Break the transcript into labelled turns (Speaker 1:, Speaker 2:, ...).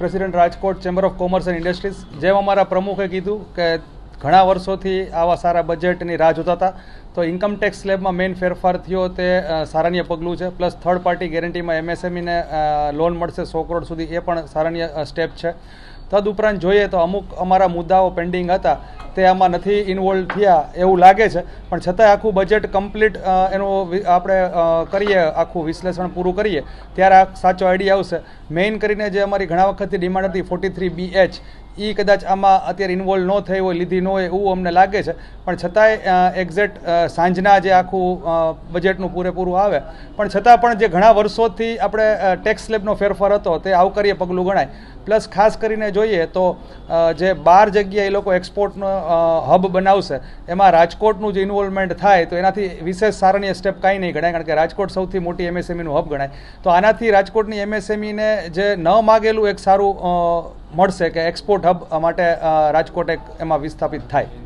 Speaker 1: President Rajkot chamber of commerce and industries જેમ અમારા પ્રમુખે કીધું કે ઘણા વર્ષોથી આવા સારા બજેટની રાહ જોતા હતા, તો ઇન્કમ ટેક્સ સ્લેબમાં મેઇન ફેરફાર થયો તે સારાન્ય પગલું છે. પ્લસ થર્ડ પાર્ટી ગેરંટીમાં એમએસએમઈને લોન મળશે સો કરોડ સુધી, એ પણ સારાન્ય સ્ટેપ છે. તદુપરાંત જોઈએ તો અમુક અમારા મુદ્દાઓ પેન્ડિંગ હતા. તે આમાં નથી ઇન્વોલ્વ થયા એવું લાગે છે. પણ છતાંય આખું બજેટ કમ્પ્લીટ એનું આપણે કરીએ, આખું વિશ્લેષણ પૂરું કરીએ, ત્યારે આ સાચો આઈડિયા આવશે. મેઇન કરીને જે અમારી ઘણા વખતથી ડિમાન્ડ હતી forty three B H A કદાચ આમાં અત્યારે ઇન્વોલ્વ ન થઈ હોય, લીધી ન હોય એવું અમને લાગે છે. પણ છતાંય એક્ઝેક્ટ સાંજના જે આખું બજેટનું પૂરેપૂરું આવે. પણ છતાં પણ જે ઘણા વર્ષોથી આપણે ટેક્સ સ્લેબનો ફેરફાર હતો, તે આવકાર્ય પગલું ગણાય. પ્લસ ખાસ કરીને જોઈએ તો જે બાર જગ્યાએ એ લોકો એક્સપોર્ટનો હબ બનાવશે, એમાં રાજકોટનું જે ઇન્વોલ્વમેન્ટ થાય, તો એનાથી વિશેષ સારાની સ્ટેપ કાંઈ નહીં ગણાય, કારણ કે રાજકોટ સૌથી મોટી એમએસએમઈનું હબ ગણાય. તો આનાથી રાજકોટની એમએસએમઈને જે ન માગેલું એક સારું મળશે કે એક્સપોર્ટ હબ માટે રાજકોટ એક એમાં વિસ્થાપિત થાય.